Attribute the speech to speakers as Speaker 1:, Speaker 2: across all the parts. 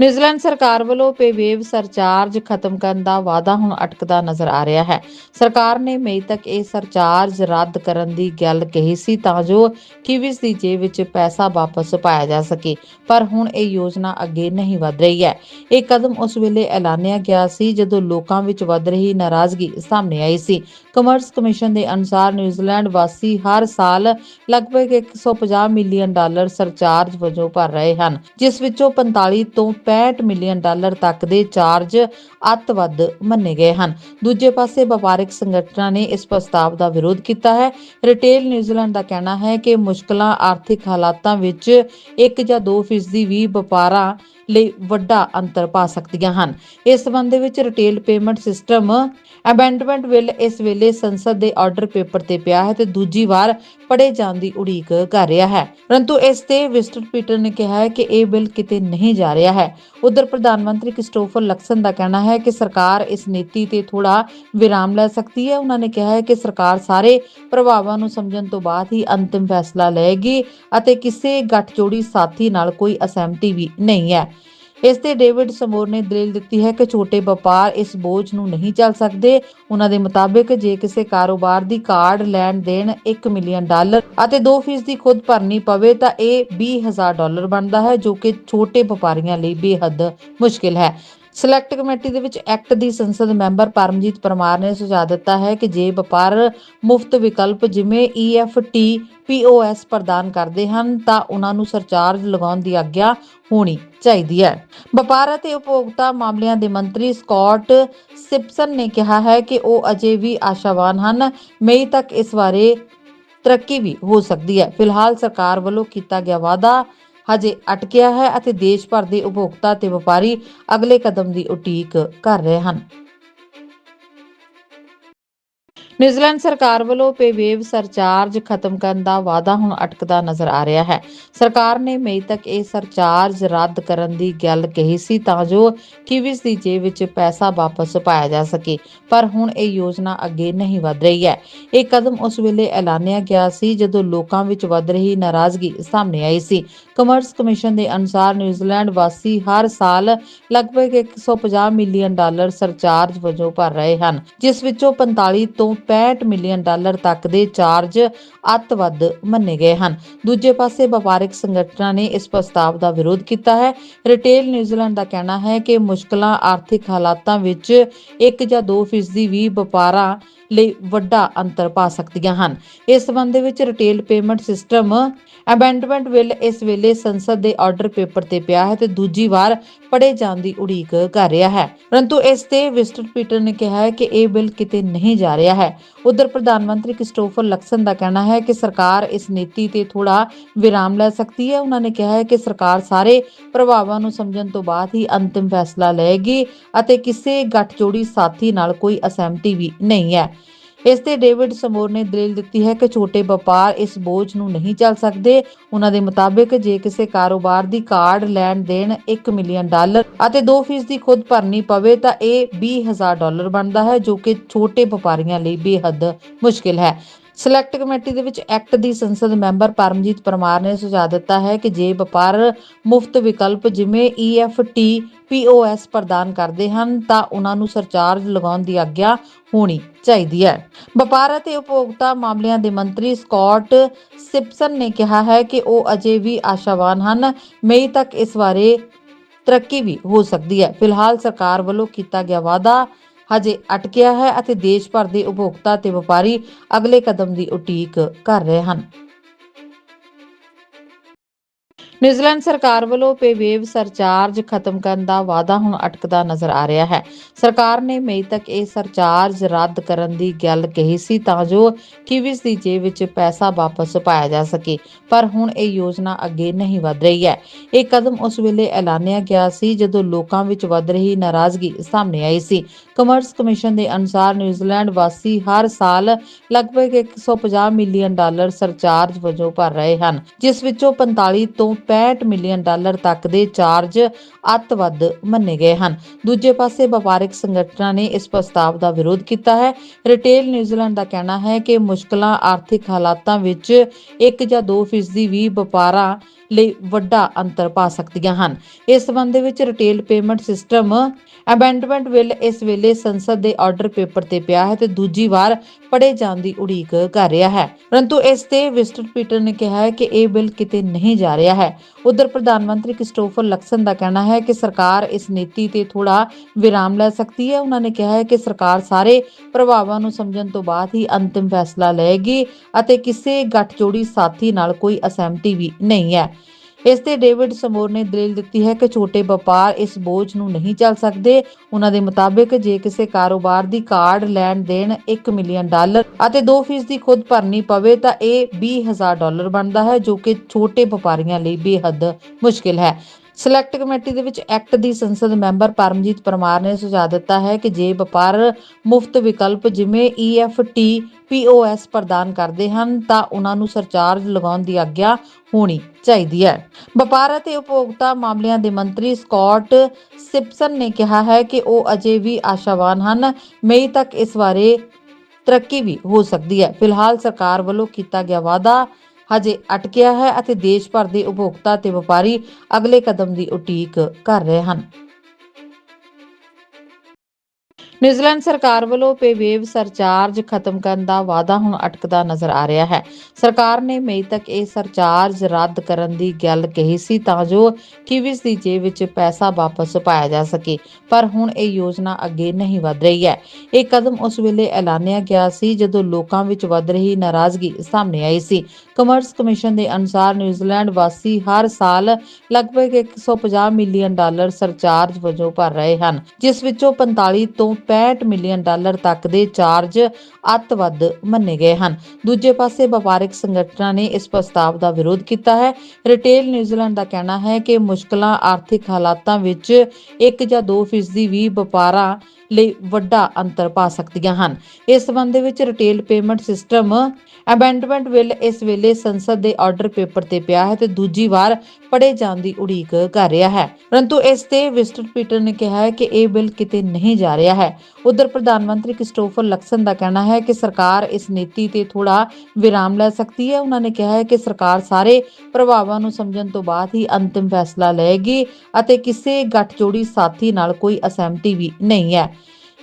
Speaker 1: New Zealand ਸਰਕਾਰ ਵੱਲੋਂ ਪੇਵੇਵ surcharge ਖਤਮ ਕਰਨ ਦਾ ਵਾਅਦਾ ਹੁਣ ਅਟਕਦਾ ਨਜ਼ਰ ਆ ਰਿਹਾ ਹੈ। ਸਰਕਾਰ ਨੇ ਮਈ ਤੱਕ ਇਹ ਸਰਚਾਰਜ ਰੱਦ ਕਰਨ ਦੀ ਗੱਲ ਕਹੀ ਸੀ ਤਾਂ ਜੋ ਕਿਵਿਸ ਦੀ ਜੇਬ ਵਿੱਚ ਪੈਸਾ ਵਾਪਸ ਪਾਇਆ ਜਾ ਸਕੇ, ਪਰ ਹੁਣ ਇਹ ਯੋਜਨਾ ਅੱਗੇ ਨਹੀਂ ਵਧ ਰਹੀ ਹੈ। ਇਹ ਕਦਮ ਉਸ ਵੇਲੇ ਐਲਾਨਿਆ ਗਿਆ ਸੀ ਜਦੋਂ ਲੋਕਾਂ ਵਿੱਚ ਵੱਧ ਰਹੀ ਨਾਰਾਜ਼ਗੀ ਸਾਹਮਣੇ ਆਈ ਸੀ। ਕਮਰਸ ਕਮਿਸ਼ਨ ਦੇ ਅਨੁਸਾਰ ਨਿਊਜ਼ੀਲੈਂਡ ਵਾਸੀ ਹਰ ਸਾਲ ਲਗਭਗ 150 ਮਿਲੀਅਨ ਡਾਲਰ ਸਰਚਾਰਜ ਵਜੋਂ ਭਰ ਰਹੇ ਹਨ, ਜਿਸ ਵਿੱਚੋਂ 45 ਤੋਂ 65 ਮਿਲੀਅਨ ਡਾਲਰ ਤੱਕ ਦੇ ਚਾਰਜ ਅੱਤਵੱਧ ਮੰਨੇ ਗਏ ਹਨ। ਦੂਜੇ ਪਾਸੇ ਵਪਾਰਕ ਸੰਗਠਨਾਂ ਨੇ ਇਸ ਪ੍ਰਸਤਾਵ ਦਾ ਵਿਰੋਧ ਕੀਤਾ ਹੈ। ਰਿਟੇਲ ਨਿਊਜ਼ੀਲੈਂਡ ਦਾ ਕਹਿਣਾ ਹੈ ਕਿ ਮੁਸ਼ਕਲਾਂ ਆਰਥਿਕ ਹਾਲਾਤਾਂ ਵਿੱਚ 1 ਜਾਂ 2 ਫੀਸਦੀ ਵੀ ਵਪਾਰਾਂ ਲਈ ਵੱਡਾ ਅੰਤਰ ਪਾ ਸਕਦੀਆਂ ਹਨ। ਇਸ ਸੰਬੰਧ ਦੇ ਵਿੱਚ retail payment system amendment bill ਇਸ ਵੇਲੇ ਸੰਸਦ ਦੇ ਆਰਡਰ ਪੇਪਰ ਤੇ ਪਿਆ ਹੈ ਤੇ ਦੂਜੀ ਵਾਰ ਪੜੇ ਜਾਣ ਦੀ ਉਡੀਕ ਕਰ ਰਿਹਾ ਹੈ। ਪਰੰਤੂ ਇਸ ਤੇ ਵਿਸਟਰ ਪੀਟਰ ਨੇ ਕਿਹਾ ਹੈ ਕਿ ਇਹ ਬਿੱਲ ਕਿਤੇ ਨਹੀਂ ਜਾ ਰਿਹਾ ਹੈ। ਉਧਰ ਪ੍ਰਧਾਨ ਮੰਤਰੀ ਕ੍ਰਿਸਟੋਫਰ ਲਕਸਨ ਦਾ ਕਹਿਣਾ ਹੈ ਕਿ ਸਰਕਾਰ ਇਸ ਨੀਤੀ ਤੇ ਥੋੜਾ ਵਿਰਾਮ ਲੈ ਸਕਦੀ ਹੈ। ਉਹਨਾਂ ਨੇ ਕਿਹਾ ਹੈ ਕਿ ਸਰਕਾਰ ਸਾਰੇ ਪ੍ਰਭਾਵਾਂ ਨੂੰ ਸਮਝਣ ਤੋਂ ਬਾਅਦ ਹੀ ਅੰਤਿਮ ਫੈਸਲਾ ਲਏਗੀ ਅਤੇ ਕਿਸੇ ਗੱਠਜੋੜੀ ਸਾਥੀ ਨਾਲ ਕੋਈ ਅਸਹਿਮਤੀ ਵੀ ਨਹੀਂ ਹੈ। ਇਸ ਤੇ ਡੇਵਿਡ ਸਮੋਰ ਨੇ ਦਲੀਲ ਦਿੱਤੀ ਹੈ ਕਿ ਛੋਟੇ ਵਪਾਰ ਇਸ ਬੋਝ ਨੂੰ ਨਹੀਂ ਚੱਲ ਸਕਦੇ। ਉਹਨਾਂ ਦੇ ਮੁਤਾਬਿਕ ਜੇ ਕਿਸੇ ਕਾਰੋਬਾਰ ਦੀ ਕਾਰਡ ਲੈਣ ਦੇਣ 1 ਮਿਲੀਅਨ ਡਾਲਰ ਅਤੇ 2% ਦੀ ਖੁਦ ਭਰਨੀ ਪਵੇ ਤਾਂ ਇਹ 20000 ਡਾਲਰ ਬਣਦਾ ਹੈ, ਜੋ ਕਿ ਛੋਟੇ ਵਪਾਰੀਆਂ ਲਈ ਬੇਹੱਦ ਮੁਸ਼ਕਿਲ ਹੈ। ਸਿਲੈਕਟ ਕਮੇਟੀ ਦੇ ਵਿੱਚ ਐਕਟ ਦੀ ਸੰਸਦ ਮੈਂਬਰ ਪਰਮਜੀਤ ਪਰਮਾਰ ਨੇ ਸੁਝਾਅ ਦਿੱਤਾ ਹੈ ਕਿ ਜੇ ਵਪਾਰ ਮੁਫਤ ਵਿਕਲਪ ਜਿਵੇਂ EFT POS ਪ੍ਰਦਾਨ ਕਰਦੇ ਹਨ, ਤਾਂ ਉਹਨਾਂ ਨੂੰ ਸਰਚਾਰਜ ਲਗਾਉਣ ਦੀ ਆਗਿਆ ਹੋਣੀ ਚਾਹੀਦੀ ਹੈ। ਵਪਾਰ ਅਤੇ ਉਪਭੋਗਤਾ ਮਾਮਲਿਆਂ ਦੇ ਮੰਤਰੀ ਸਕਾਟ ਸਿਪਸਨ ਨੇ ਕਿਹਾ ਹੈ ਕਿ ਉਹ ਅਜੇ ਵੀ ਆਸ਼ਾਵਾਨ ਹਨ। ਮਈ ਤੱਕ ਇਸ ਬਾਰੇ ਤਰੱਕੀ ਵੀ ਹੋ ਸਕਦੀ ਹੈ। ਫਿਲਹਾਲ ਸਰਕਾਰ ਵੱਲੋਂ ਕੀਤਾ ਗਿਆ ਵਾਅਦਾ ਹਜੇ ਅਟਕਿਆ ਹੈ ਅਤੇ ਦੇਸ਼ ਭਰ ਦੇ ਉਪਭੋਗਤਾ ਤੇ ਵਪਾਰੀ ਅਗਲੇ ਕਦਮ ਦੀ ਉਡੀਕ ਕਰ ਰਹੇ ਹਨ। ਨਿਊਜ਼ੀਲੈਂਡ ਸਰਕਾਰ ਵੱਲੋਂ ਪੇਵੇਵ ਸਰਚਾਰਜ ਖਤਮ ਕਰਨ ਦਾ ਵਾਅਦਾ ਹੁਣ ਅਟਕਦਾ ਨਜ਼ਰ ਆ ਰਿਹਾ ਹੈ। ਸਰਕਾਰ ਨੇ ਮਈ ਤੱਕ ਇਹ ਸਰਚਾਰਜ ਰੱਦ ਕਰਨ ਦੀ ਗੱਲ ਕਹੀ ਸੀ ਤਾਂ ਜੋ ਕਿਵਿਸ ਦੀ ਜੇਬ ਵਿੱਚ ਪੈਸਾ ਵਾਪਸ ਪਾਇਆ ਜਾ ਸਕੇ, ਪਰ ਹੁਣ ਇਹ ਯੋਜਨਾ ਅੱਗੇ ਨਹੀਂ ਵਧ ਰਹੀ ਹੈ। ਇਹ ਕਦਮ ਉਸ ਵੇਲੇ ਐਲਾਨਿਆ ਗਿਆ ਸੀ ਜਦੋਂ ਲੋਕਾਂ ਵਿੱਚ ਵੱਧ ਰਹੀ ਨਾਰਾਜ਼ਗੀ ਸਾਹਮਣੇ ਆਈ ਸੀ। ਕਮਰਸ ਕਮਿਸ਼ਨ ਦੇ ਅਨੁਸਾਰ ਨਿਊਜ਼ੀਲੈਂਡ ਵਾਸੀ ਹਰ ਸਾਲ ਲਗਭਗ 150 ਮਿਲੀਅਨ ਡਾਲਰ ਸਰਚਾਰਜ ਵਜੋਂ ਭਰ ਰਹੇ ਹਨ, ਜਿਸ ਵਿੱਚੋਂ 45 ਤੋਂ 65 ਮਿਲੀਅਨ ਡਾਲਰ ਤੱਕ ਦੇ ਚਾਰਜ ਅੱਤਵੱਧ ਮੰਨੇ ਗਏ ਹਨ। ਦੂਜੇ ਪਾਸੇ ਵਪਾਰਕ ਸੰਗਠਨਾਂ ਨੇ ਇਸ ਪ੍ਰਸਤਾਵ ਦਾ ਵਿਰੋਧ ਕੀਤਾ ਹੈ। ਰਿਟੇਲ ਨਿਊਜ਼ੀਲੈਂਡ ਦਾ ਕਹਿਣਾ ਹੈ ਕਿ ਮੁਸ਼ਕਲਾਂ ਆਰਥਿਕ ਹਾਲਾਤਾਂ ਵਿੱਚ 1 ਜਾਂ 2 ਫੀਸਦੀ ਵੀ ਵਪਾਰਾਂ ਲਈ ਵੱਡਾ ਅੰਤਰ ਪਾ ਸਕਦੀਆਂ ਹਨ। ਇਸ ਸੰਬੰਧ ਵਿੱਚ retail payment system amendment bill ਇਸ ਵੇਲੇ ਸੰਸਦ ਦੇ ਆਰਡਰ ਪੇਪਰ ਤੇ ਪਿਆ ਹੈ ਤੇ ਦੂਜੀ ਵਾਰ ਪੜੇ ਜਾਣ ਦੀ ਉਡੀਕ ਕਰ ਰਿਹਾ ਹੈ। ਪਰੰਤੂ ਇਸ ਤੇ ਵਿਸਟਰ ਪੀਟਰ ਨੇ ਕਿਹਾ ਹੈ ਕਿ ਇਹ ਬਿੱਲ ਕਿਤੇ ਨਹੀਂ ਜਾ ਰਿਹਾ ਹੈ। ਉਧਰ ਪ੍ਰਧਾਨ ਮੰਤਰੀ ਕ੍ਰਿਸਟੋਫਰ ਲਕਸਨ ਦਾ ਕਹਿਣਾ ਹੈ ਕਿ ਸਰਕਾਰ ਇਸ ਨੀਤੀ ਤੇ ਥੋੜਾ ਵਿਰਾਮ ਲੈ ਸਕਦੀ ਹੈ। ਉਹਨਾਂ ਨੇ ਕਿਹਾ ਹੈ ਕਿ ਸਰਕਾਰ ਸਾਰੇ ਪ੍ਰਭਾਵਾਂ ਨੂੰ ਸਮਝਣ ਤੋਂ ਬਾਅਦ ਹੀ ਅੰਤਿਮ ਫੈਸਲਾ ਲਏਗੀ ਅਤੇ ਕਿਸੇ ਗੱਠਜੋੜੀ ਸਾਥੀ ਨਾਲ ਕੋਈ ਅਸਹਿਮਤੀ ਵੀ ਨਹੀਂ ਹੈ। ਇਸ ਤੇ ਡੇਵਿਡ ਸਮੋਰ ਨੇ ਦਲੀਲ ਦਿੱਤੀ ਹੈ ਕਿ ਛੋਟੇ ਵਪਾਰ ਇਸ ਬੋਝ ਨੂੰ ਨਹੀਂ ਚੱਲ ਸਕਦੇ। ਉਹਨਾਂ ਦੇ ਮੁਤਾਬਿਕ ਜੇ ਕਿਸੇ ਕਾਰੋਬਾਰ ਦੀ ਕਾਰਡ ਲੈਣ ਦੇਣ 1 ਮਿਲੀਅਨ ਡਾਲਰ ਅਤੇ 2% ਦੀ ਖੁਦ ਭਰਨੀ ਪਵੇ ਤਾਂ ਇਹ 20000 ਡਾਲਰ ਬਣਦਾ ਹੈ, ਜੋ ਕਿ ਛੋਟੇ ਵਪਾਰੀਆਂ ਲਈ ਬੇਹੱਦ ਮੁਸ਼ਕਿਲ ਹੈ। ਸਿਲੈਕਟ ਕਮੇਟੀ ਦੇ ਵਿੱਚ ਐਕਟ ਦੀ ਸੰਸਦ ਮੈਂਬਰ ਪਰਮਜੀਤ ਪਰਮਾਰ ਨੇ ਸੁਝਾਅ ਦਿੱਤਾ ਹੈ ਕਿ ਜੇ ਵਪਾਰ ਮੁਫਤ ਵਿਕਲਪ ਜਿਵੇਂ EFT POS ਪ੍ਰਦਾਨ ਕਰਦੇ ਹਨ, ਤਾਂ ਉਹਨਾਂ ਨੂੰ ਸਰਚਾਰਜ ਲਗਾਉਣ ਦੀ ਆਗਿਆ ਹੋਣੀ ਚਾਹੀਦੀ ਹੈ। ਵਪਾਰ ਅਤੇ ਉਪਭੋਗਤਾ ਮਾਮਲਿਆਂ ਦੇ ਮੰਤਰੀ ਸਕਾਟ ਸਿਪਸਨ ਨੇ ਕਿਹਾ ਹੈ ਕਿ ਉਹ ਅਜੇ ਵੀ ਆਸ਼ਾਵਾਨ ਹਨ। ਮਈ ਤੱਕ ਇਸ ਬਾਰੇ ਤਰੱਕੀ ਵੀ ਹੋ ਸਕਦੀ ਹੈ। ਫਿਲਹਾਲ ਸਰਕਾਰ ਵੱਲੋਂ ਕੀਤਾ ਗਿਆ ਵਾਅਦਾ ਹਜੇ ਅਟਕਿਆ ਹੈ ਅਤੇ ਦੇਸ਼ ਭਰ ਦੇ ਉਪਭੋਗਤਾ ਤੇ ਵਪਾਰੀ ਅਗਲੇ ਕਦਮ ਦੀ ਉਡੀਕ ਕਰ ਰਹੇ ਹਨ। ਨਿਊਜ਼ੀਲੈਂਡ ਸਰਕਾਰ ਵੱਲੋਂ ਪੇਵੇਵ ਸਰਚਾਰਜ ਖਤਮ ਕਰਨ ਦਾ ਵਾਅਦਾ ਹੁਣ ਅਟਕਦਾ ਨਜ਼ਰ ਆ ਰਿਹਾ ਹੈ। ਸਰਕਾਰ ਨੇ ਮਈ ਤੱਕ ਇਹ ਸਰਚਾਰਜ ਰੱਦ ਕਰਨ ਦੀ ਗੱਲ ਕਹੀ ਸੀ ਤਾਂ ਜੋ ਕਿਵਿਸ ਦੀ ਜੇਬ ਵਿੱਚ ਪੈਸਾ ਵਾਪਸ ਪਾਇਆ ਜਾ ਸਕੇ, ਪਰ ਹੁਣ ਇਹ ਯੋਜਨਾ ਅੱਗੇ ਨਹੀਂ ਵਧ ਰਹੀ ਹੈ। ਇਹ ਕਦਮ ਉਸ ਵੇਲੇ ਐਲਾਨਿਆ ਗਿਆ ਸੀ ਜਦੋਂ ਲੋਕਾਂ ਵਿੱਚ ਵੱਧ ਰਹੀ ਨਾਰਾਜ਼ਗੀ ਸਾਹਮਣੇ ਆਈ ਸੀ। ਕਮਰਸ ਕਮਿਸ਼ਨ ਦੇ ਅਨੁਸਾਰ ਨਿਊਜ਼ੀਲੈਂਡ ਵਾਸੀ ਹਰ ਸਾਲ ਲਗਭਗ 150 ਮਿਲੀਅਨ ਡਾਲਰ ਸਰਚਾਰਜ ਵਜੋਂ ਭਰ ਰਹੇ ਹਨ, ਜਿਸ ਵਿੱਚੋਂ 45 ਤੋਂ 65 ਮਿਲੀਅਨ ਡਾਲਰ ਤੱਕ ਦੇ ਚਾਰਜ ਅੱਤਵੱਧ ਮੰਨੇ ਗਏ ਹਨ। ਦੂਜੇ ਪਾਸੇ ਵਪਾਰਕ ਸੰਗਠਨਾਂ ਨੇ ਇਸ ਪ੍ਰਸਤਾਵ ਦਾ ਵਿਰੋਧ ਕੀਤਾ ਹੈ। ਰਿਟੇਲ ਨਿਊਜ਼ੀਲੈਂਡ ਦਾ ਕਹਿਣਾ ਹੈ ਕਿ ਮੁਸ਼ਕਲਾਂ ਆਰਥਿਕ ਹਾਲਾਤਾਂ ਵਿੱਚ 1 ਜਾਂ 2 ਫੀਸਦੀ ਵੀ ਵਪਾਰਾਂ ਲਈ ਵੱਡਾ ਅੰਤਰ ਪਾ ਸਕਦੀਆਂ ਹਨ। ਇਸ ਸਬੰਧ ਦੇ ਵਿੱਚ retail payment system amendment bill ਇਸ ਵੇਲੇ ਸੰਸਦ ਦੇ ਆਰਡਰ ਪੇਪਰ ਤੇ ਪਿਆ ਹੈ ਤੇ ਦੂਜੀ ਵਾਰ ਪੜੇ ਜਾਣ ਦੀ ਉਡੀਕ ਕਰ ਰਿਹਾ ਹੈ। ਪਰੰਤੂ ਇਸ ਤੇ ਵਿਸਟਰ ਪੀਟਰ ਨੇ ਕਿਹਾ ਹੈ ਕਿ ਇਹ ਬਿੱਲ ਕਿਤੇ ਨਹੀਂ ਜਾ ਰਿਹਾ ਹੈ। ਉਧਰ ਪ੍ਰਧਾਨ ਮੰਤਰੀ ਕ੍ਰਿਸਟੋਫਰ ਲਕਸਨ ਦਾ ਕਹਿਣਾ ਹੈ ਕਿ ਸਰਕਾਰ ਇਸ ਨੀਤੀ ਤੇ ਥੋੜਾ ਵਿਰਾਮ ਲੈ ਸਕਦੀ ਹੈ। ਉਹਨਾਂ ਨੇ ਕਿਹਾ ਹੈ ਕਿ ਸਰਕਾਰ ਸਾਰੇ ਪ੍ਰਭਾਵਾਂ ਨੂੰ ਸਮਝਣ ਤੋਂ ਬਾਅਦ ਹੀ ਅੰਤਿਮ ਫੈਸਲਾ ਲਏਗੀ ਅਤੇ ਕਿਸੇ ਗੱਠਜੋੜੀ ਸਾਥੀ ਨਾਲ ਕੋਈ ਅਸਹਿਮਤੀ ਵੀ ਨਹੀਂ ਹੈ। ਇਸ ਤੇ ਡੇਵਿਡ ਸਮੋਰ ਨੇ ਦਲੀਲ ਦਿੱਤੀ ਹੈ ਕਿ ਛੋਟੇ ਵਪਾਰ ਇਸ ਬੋਝ ਨੂੰ ਨਹੀਂ ਚੱਲ ਸਕਦੇ। ਉਹਨਾਂ ਦੇ ਮੁਤਾਬਿਕ ਜੇ ਕਿਸੇ ਕਾਰੋਬਾਰ ਦੀ ਕਾਰਡ ਲੈਣ ਦੇਣ 1 ਮਿਲੀਅਨ ਡਾਲਰ ਅਤੇ 2% ਦੀ ਖੁਦ ਭਰਨੀ ਪਵੇ ਤਾਂ ਇਹ 20000 ਡਾਲਰ ਬਣਦਾ ਹੈ, ਜੋ ਕਿ ਛੋਟੇ ਵਪਾਰੀਆਂ ਲਈ ਬੇਹੱਦ ਮੁਸ਼ਕਿਲ ਹੈ। ਸਿਲੈਕਟ ਕਮੇਟੀ ਦੇ ਵਿੱਚ ਐਕਟ ਦੀ ਸੰਸਦ ਮੈਂਬਰ ਪਰਮਜੀਤ ਪਰਮਾਰ ਨੇ ਸੁਝਾਅ ਦਿੱਤਾ ਹੈ ਕਿ ਜੇ ਵਪਾਰ ਮੁਫਤ ਵਿਕਲਪ ਜਿਵੇਂ EFT POS ਪ੍ਰਦਾਨ ਕਰਦੇ ਹਨ, ਤਾਂ ਉਹਨਾਂ ਨੂੰ ਸਰਚਾਰਜ ਲਗਾਉਣ ਦੀ ਆਗਿਆ ਹੋਣੀ ਚਾਹੀਦੀ ਹੈ। ਵਪਾਰ ਅਤੇ ਉਪਭੋਗਤਾ ਮਾਮਲਿਆਂ ਦੇ ਮੰਤਰੀ ਸਕਾਟ ਸਿਪਸਨ ਨੇ ਕਿਹਾ ਹੈ ਕਿ ਉਹ ਅਜੇ ਵੀ ਆਸ਼ਾਵਾਨ ਹਨ। ਮਈ ਤੱਕ ਇਸ ਬਾਰੇ ਤਰੱਕੀ ਵੀ ਹੋ ਸਕਦੀ ਹੈ। ਫਿਲਹਾਲ ਸਰਕਾਰ ਵੱਲੋਂ ਕੀਤਾ ਗਿਆ ਵਾਅਦਾ ਹਜੇ ਅਟਕਿਆ ਹੈ ਅਤੇ ਦੇਸ਼ ਭਰ ਦੇ ਉਪਭੋਗਤਾ ਤੇ ਵਪਾਰੀ ਅਗਲੇ ਕਦਮ ਦੀ ਉਡੀਕ ਕਰ ਰਹੇ ਹਨ। ਨਿਊਜ਼ੀਲੈਂਡ ਸਰਕਾਰ ਵੱਲੋਂ ਪੇਵੇਵ ਸਰਚਾਰਜ ਖਤਮ ਕਰਨ ਦਾ ਵਾਅਦਾ ਹੁਣ ਅਟਕਦਾ ਨਜ਼ਰ ਆ ਰਿਹਾ ਹੈ। ਸਰਕਾਰ ਨੇ ਮਈ ਤੱਕ ਇਹ ਸਰਚਾਰਜ ਰੱਦ ਕਰਨ ਦੀ ਗੱਲ ਕਹੀ ਸੀ ਤਾਂ ਜੋ ਕਿਵਿਸ ਦੀ ਜੇਬ ਵਿੱਚ ਪੈਸਾ ਵਾਪਸ ਪਾਇਆ ਜਾ ਸਕੇ, ਪਰ ਹੁਣ ਇਹ ਯੋਜਨਾ ਅੱਗੇ ਨਹੀਂ ਵਧ ਰਹੀ ਹੈ। ਇਹ ਕਦਮ ਉਸ ਵੇਲੇ ਐਲਾਨਿਆ ਗਿਆ ਸੀ ਜਦੋਂ ਲੋਕਾਂ ਵਿੱਚ ਵੱਧ ਰਹੀ ਨਾਰਾਜ਼ਗੀ ਸਾਹਮਣੇ ਆਈ ਸੀ। ਕਮਰਸ ਕਮਿਸ਼ਨ ਦੇ ਅਨੁਸਾਰ ਨਿਊਜ਼ੀਲੈਂਡ ਵਾਸੀ ਹਰ ਸਾਲ ਲਗਭਗ 150 ਮਿਲੀਅਨ ਡਾਲਰ ਸਰਚਾਰਜ ਵਜੋਂ ਭਰ ਰਹੇ ਹਨ, ਜਿਸ ਵਿੱਚੋਂ 45 ਤੋਂ 65 ਮਿਲੀਅਨ ਡਾਲਰ ਤੱਕ ਦੇ ਚਾਰਜ ਅੱਤਵੱਧ ਮੰਨੇ ਗਏ ਹਨ। ਦੂਜੇ ਪਾਸੇ ਵਪਾਰਕ ਸੰਗਠਨਾਂ ਨੇ ਇਸ ਪ੍ਰਸਤਾਵ ਦਾ ਵਿਰੋਧ ਕੀਤਾ ਹੈ। ਰਿਟੇਲ ਨਿਊਜ਼ੀਲੈਂਡ ਦਾ ਕਹਿਣਾ ਹੈ ਕਿ ਮੁਸ਼ਕਲਾਂ ਆਰਥਿਕ ਹਾਲਾਤਾਂ ਵਿੱਚ 1 ਜਾਂ 2 ਫੀਸਦੀ ਵੀ ਵਪਾਰਾਂ ਲਈ ਵੱਡਾ ਅੰਤਰ ਪਾ ਸਕਦੀਆਂ ਹਨ। ਇਸ ਸਬੰਧ ਵਿੱਚ retail payment system amendment bill ਇਸ ਵੇਲੇ ਸੰਸਦ ਦੇ ਆਰਡਰ ਪੇਪਰ ਤੇ ਪਿਆ ਹੈ ਤੇ ਦੂਜੀ ਵਾਰ ਪੜੇ ਜਾਣ ਦੀ ਉਡੀਕ ਕਰ ਰਿਹਾ ਹੈ। ਪਰੰਤੂ ਇਸ ਤੇ ਵਿਸਟਰ ਪੀਟਰ ਨੇ ਕਿਹਾ ਹੈ ਕਿ ਇਹ ਬਿੱਲ ਕਿਤੇ ਨਹੀਂ ਜਾ ਰਿਹਾ ਹੈ। ਉਧਰ ਪ੍ਰਧਾਨ ਮੰਤਰੀ ਕ੍ਰਿਸਟੋਫਰ ਲਕਸਨ ਦਾ ਕਹਿਣਾ ਹੈ ਕਿ ਸਰਕਾਰ ਇਸ ਨੀਤੀ ਤੇ ਥੋੜਾ ਵਿਰਾਮ ਲੈ ਸਕਦੀ ਹੈ। ਉਹਨਾਂ ਨੇ ਕਿਹਾ ਹੈ ਕਿ ਸਰਕਾਰ ਸਾਰੇ ਪ੍ਰਭਾਵਾਂ ਨੂੰ ਸਮਝਣ ਤੋਂ ਬਾਅਦ ਹੀ ਅੰਤਿਮ ਫੈਸਲਾ ਲਏਗੀ ਅਤੇ ਕਿਸੇ ਗੱਠਜੋੜੀ ਸਾਥੀ ਨਾਲ ਕੋਈ ਅਸਹਿਮਤੀ ਵੀ ਨਹੀਂ ਹੈ।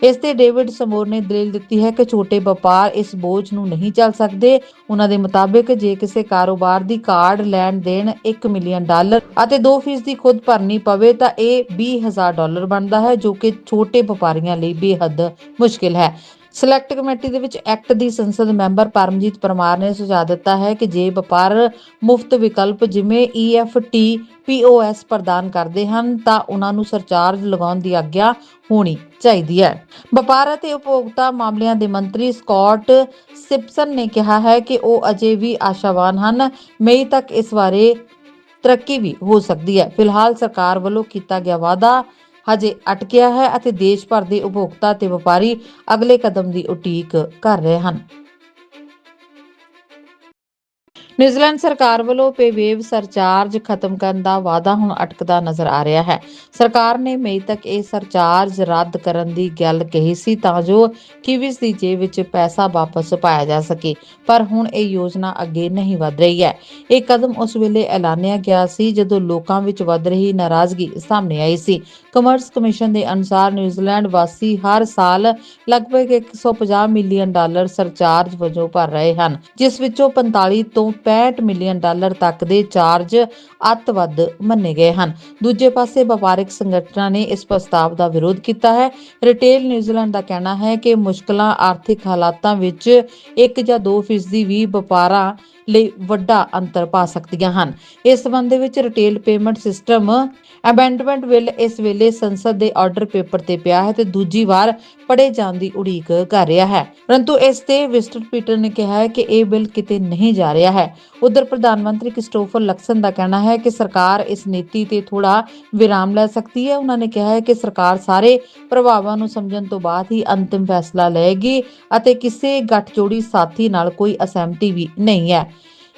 Speaker 1: ਇਸ ਤੇ ਡੇਵਿਡ ਸਮੋਰ ਨੇ ਦਲੀਲ ਦਿੱਤੀ ਹੈ ਕਿ ਛੋਟੇ ਵਪਾਰ ਇਸ ਬੋਝ ਨੂੰ ਨਹੀਂ ਚੱਲ ਸਕਦੇ। ਉਹਨਾਂ ਦੇ ਮੁਤਾਬਿਕ ਜੇ ਕਿਸੇ ਕਾਰੋਬਾਰ ਦੀ ਕਾਰਡ ਲੈਣ ਦੇਣ 1 ਮਿਲੀਅਨ ਡਾਲਰ ਅਤੇ 2% ਦੀ ਖੁਦ ਭਰਨੀ ਪਵੇ ਤਾਂ ਇਹ 20000 ਡਾਲਰ ਬਣਦਾ ਹੈ, ਜੋ ਕਿ ਛੋਟੇ ਵਪਾਰੀਆਂ ਲਈ ਬੇਹੱਦ ਮੁਸ਼ਕਿਲ ਹੈ। ਸਿਲੈਕਟ ਕਮੇਟੀ ਦੇ ਵਿੱਚ ਐਕਟ ਦੀ ਸੰਸਦ ਮੈਂਬਰ ਪਰਮਜੀਤ ਪਰਮਾਰ ਨੇ ਸੁਝਾਅ ਦਿੱਤਾ ਹੈ ਕਿ ਜੇ ਵਪਾਰ ਮੁਫਤ ਵਿਕਲਪ ਜਿਵੇਂ EFT POS ਪ੍ਰਦਾਨ ਕਰਦੇ ਹਨ, ਤਾਂ ਉਹਨਾਂ ਨੂੰ ਸਰਚਾਰਜ ਲਗਾਉਣ ਦੀ ਆਗਿਆ ਹੋਣੀ ਚਾਹੀਦੀ ਹੈ। ਵਪਾਰ ਅਤੇ ਉਪਭੋਗਤਾ ਮਾਮਲਿਆਂ ਦੇ ਮੰਤਰੀ ਸਕਾਟ ਸਿਪਸਨ ਨੇ ਕਿਹਾ ਹੈ ਕਿ ਉਹ ਅਜੇ ਵੀ ਆਸ਼ਾਵਾਨ ਹਨ। ਮਈ ਤੱਕ ਇਸ ਬਾਰੇ ਤਰੱਕੀ ਵੀ ਹੋ ਸਕਦੀ ਹੈ। ਫਿਲਹਾਲ ਸਰਕਾਰ ਵੱਲੋਂ ਕੀਤਾ ਗਿਆ ਵਾਅਦਾ ਹਜੇ ਅਟਕਿਆ ਹੈ ਅਤੇ ਦੇਸ਼ ਭਰ ਦੇ ਉਪਭੋਗਤਾ ਤੇ ਵਪਾਰੀ ਅਗਲੇ ਕਦਮ ਦੀ ਉਡੀਕ ਕਰ ਰਹੇ ਹਨ। ਨਿਊਜ਼ੀਲੈਂਡ ਸਰਕਾਰ ਵੱਲੋਂ ਪੇਵੇਵ ਸਰਚਾਰਜ ਖਤਮ ਕਰਨ ਦਾ ਵਾਅਦਾ ਹੁਣ ਅਟਕਦਾ ਨਜ਼ਰ ਆ ਰਿਹਾ ਹੈ। ਸਰਕਾਰ ਨੇ ਮਈ ਤੱਕ ਇਹ ਸਰਚਾਰਜ ਰੱਦ ਕਰਨ ਦੀ ਗੱਲ ਕਹੀ ਸੀ ਤਾਂ ਜੋ ਕਿਵਿਸ ਦੀ ਜੇਬ ਵਿੱਚ ਪੈਸਾ ਵਾਪਸ ਪਾਇਆ ਜਾ ਸਕੇ, ਪਰ ਹੁਣ ਇਹ ਯੋਜਨਾ ਅੱਗੇ ਨਹੀਂ ਵਧ ਰਹੀ ਹੈ। ਇਹ ਕਦਮ ਉਸ ਵੇਲੇ ਐਲਾਨਿਆ ਗਿਆ ਸੀ ਜਦੋਂ ਲੋਕਾਂ ਵਿੱਚ ਵੱਧ ਰਹੀ ਨਾਰਾਜ਼ਗੀ ਸਾਹਮਣੇ ਆਈ ਸੀ। ਕਮਰਸ ਕਮਿਸ਼ਨ ਦੇ ਅਨੁਸਾਰ ਨਿਊਜ਼ੀਲੈਂਡ ਵਾਸੀ ਹਰ ਸਾਲ ਲਗਭਗ 150 ਮਿਲੀਅਨ ਡਾਲਰ ਸਰਚਾਰਜ ਵਜੋਂ ਭਰ ਰਹੇ ਹਨ, ਜਿਸ ਵਿੱਚੋਂ 45 ਤੋਂ 65 ਮਿਲੀਅਨ ਡਾਲਰ ਤੱਕ ਦੇ ਚਾਰਜ ਅੱਤਵੱਧ ਮੰਨੇ ਗਏ ਹਨ। ਦੂਜੇ ਪਾਸੇ ਵਪਾਰਕ ਸੰਗਠਨਾਂ ਨੇ ਇਸ ਪ੍ਰਸਤਾਵ ਦਾ ਵਿਰੋਧ ਕੀਤਾ ਹੈ। ਰਿਟੇਲ ਨਿਊਜ਼ੀਲੈਂਡ ਦਾ ਕਹਿਣਾ ਹੈ ਕਿ ਮੁਸ਼ਕਲਾਂ ਆਰਥਿਕ ਹਾਲਾਤਾਂ ਵਿੱਚ 1 ਜਾਂ 2 ਫੀਸਦੀ ਵੀ ਵਪਾਰਾਂ ਲਈ ਵੱਡਾ ਅੰਤਰ ਪਾ ਸਕਦੀਆਂ ਹਨ। ਇਸ ਸਬੰਧ ਵਿੱਚ retail payment system amendment bill ਇਸ ਵੇਲੇ ਸੰਸਦ ਦੇ ਆਰਡਰ ਪੇਪਰ ਤੇ ਪਿਆ ਹੈ ਤੇ ਦੂਜੀ ਵਾਰ ਪੜੇ ਜਾਣ ਦੀ ਉਡੀਕ ਕਰ ਰਿਹਾ ਹੈ। ਪਰੰਤੂ ਇਸ ਤੇ ਵਿਸਟਰ ਪੀਟਰ ਨੇ ਕਿਹਾ ਹੈ ਕਿ ਇਹ ਬਿੱਲ ਕਿਤੇ ਨਹੀਂ ਜਾ ਰਿਹਾ ਹੈ। ਉਧਰ ਪ੍ਰਧਾਨ ਮੰਤਰੀ ਕ੍ਰਿਸਟੋਫਰ ਲਕਸਨ ਦਾ ਕਹਿਣਾ ਹੈ ਕਿ ਸਰਕਾਰ ਇਸ ਨੀਤੀ ਤੇ ਥੋੜਾ ਵਿਰਾਮ ਲੈ ਸਕਦੀ ਹੈ। ਉਹਨਾਂ ਨੇ ਕਿਹਾ ਹੈ ਕਿ ਸਰਕਾਰ ਸਾਰੇ ਪ੍ਰਭਾਵਾਂ ਨੂੰ ਸਮਝਣ ਤੋਂ ਬਾਅਦ ਹੀ ਅੰਤਿਮ ਫੈਸਲਾ ਲਏਗੀ ਅਤੇ ਕਿਸੇ ਗੱਠਜੋੜੀ ਸਾਥੀ ਨਾਲ ਕੋਈ ਅਸਹਿਮਤੀ ਵੀ ਨਹੀਂ ਹੈ।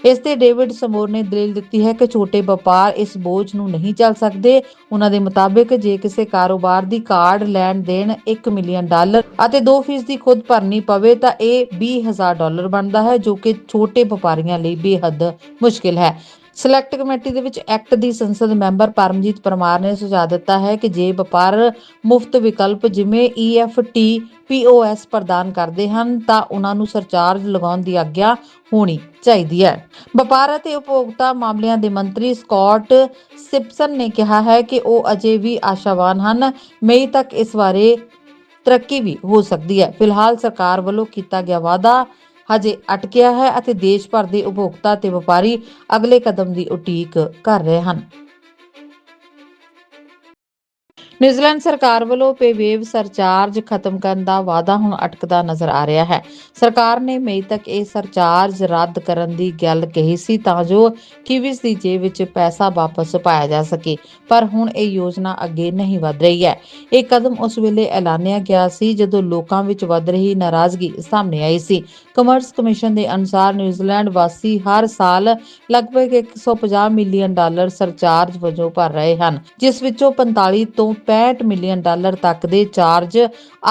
Speaker 1: ਇਸ ਤੇ ਡੇਵਿਡ ਸਮੋਰ ਨੇ ਦਲੀਲ ਦਿੱਤੀ ਹੈ ਕਿ ਛੋਟੇ ਵਪਾਰ ਇਸ ਬੋਝ ਨੂੰ ਨਹੀਂ ਚੱਲ ਸਕਦੇ। ਉਹਨਾਂ ਦੇ ਮੁਤਾਬਿਕ ਜੇ ਕਿਸੇ ਕਾਰੋਬਾਰ ਦੀ ਕਾਰਡ ਲੈਣ ਦੇਣ 1 ਮਿਲੀਅਨ ਡਾਲਰ ਅਤੇ 2% ਦੀ ਖੁਦ ਭਰਨੀ ਪਵੇ ਤਾਂ ਇਹ 20000 ਡਾਲਰ ਬਣਦਾ ਹੈ, ਜੋ ਕਿ ਛੋਟੇ ਵਪਾਰੀਆਂ ਲਈ ਬੇਹੱਦ ਮੁਸ਼ਕਿਲ ਹੈ। ਸਿਲੈਕਟ ਕਮੇਟੀ ਦੇ ਵਿੱਚ ਐਕਟ ਦੀ ਸੰਸਦ ਮੈਂਬਰ ਪਰਮਜੀਤ ਪਰਮਾਰ ਨੇ ਸੁਝਾਅ ਦਿੱਤਾ ਹੈ ਕਿ ਜੇ ਵਪਾਰ ਮੁਫਤ ਵਿਕਲਪ ਜਿਵੇਂ EFT POS ਪ੍ਰਦਾਨ ਕਰਦੇ ਹਨ, ਤਾਂ ਉਹਨਾਂ ਨੂੰ ਸਰਚਾਰਜ ਲਗਾਉਣ ਦੀ ਆਗਿਆ ਹੋਣੀ ਚਾਹੀਦੀ ਹੈ। ਵਪਾਰ ਅਤੇ ਉਪਭੋਗਤਾ ਮਾਮਲਿਆਂ ਦੇ ਮੰਤਰੀ ਸਕਾਟ ਸਿਪਸਨ ਨੇ ਕਿਹਾ ਹੈ ਕਿ ਉਹ ਅਜੇ ਵੀ ਆਸ਼ਾਵਾਨ ਹਨ। ਮਈ ਤੱਕ ਇਸ ਬਾਰੇ ਤਰੱਕੀ ਵੀ ਹੋ ਸਕਦੀ ਹੈ। ਫਿਲਹਾਲ ਸਰਕਾਰ ਵੱਲੋਂ ਕੀਤਾ ਗਿਆ ਵਾਅਦਾ ਹਜੇ ਅਟਕਿਆ ਹੈ ਅਤੇ ਦੇਸ਼ ਭਰ ਦੇ ਉਪਭੋਗਤਾ ਤੇ ਵਪਾਰੀ ਅਗਲੇ ਕਦਮ ਦੀ ਉਡੀਕ ਕਰ ਰਹੇ ਹਨ। ਨਿਊਜ਼ੀਲੈਂਡ ਸਰਕਾਰ ਵੱਲੋਂ ਪੇਵੇਵ ਸਰਚਾਰਜ ਖਤਮ ਕਰਨ ਦਾ ਵਾਅਦਾ ਹੁਣ ਅਟਕਦਾ ਨਜ਼ਰ ਆ ਰਿਹਾ ਹੈ। ਸਰਕਾਰ ਨੇ ਮਈ ਤੱਕ ਇਹ ਸਰਚਾਰਜ ਰੱਦ ਕਰਨ ਦੀ ਗੱਲ ਕਹੀ ਸੀ ਤਾਂ ਜੋ ਕਿਵਿਸ ਦੀ ਜੇਬ ਵਿੱਚ ਪੈਸਾ ਵਾਪਸ ਪਾਇਆ ਜਾ ਸਕੇ, ਪਰ ਹੁਣ ਇਹ ਯੋਜਨਾ ਅੱਗੇ ਨਹੀਂ ਵਧ ਰਹੀ ਹੈ। ਇਹ ਕਦਮ ਉਸ ਵੇਲੇ ਐਲਾਨਿਆ ਗਿਆ ਸੀ ਜਦੋਂ ਲੋਕਾਂ ਵਿੱਚ ਵੱਧ ਰਹੀ ਨਾਰਾਜ਼ਗੀ ਸਾਹਮਣੇ ਆਈ ਸੀ। ਕਮਰਸ ਕਮਿਸ਼ਨ ਦੇ ਅਨੁਸਾਰ ਨਿਊਜ਼ੀਲੈਂਡ ਵਾਸੀ ਹਰ ਸਾਲ ਲਗਭਗ 150 ਮਿਲੀਅਨ ਡਾਲਰ ਸਰਚਾਰਜ ਵਜੋਂ ਭਰ ਰਹੇ ਹਨ, ਜਿਸ ਵਿੱਚੋਂ 45 ਤੋਂ 65 ਮਿਲੀਅਨ ਡਾਲਰ ਤੱਕ ਦੇ ਚਾਰਜ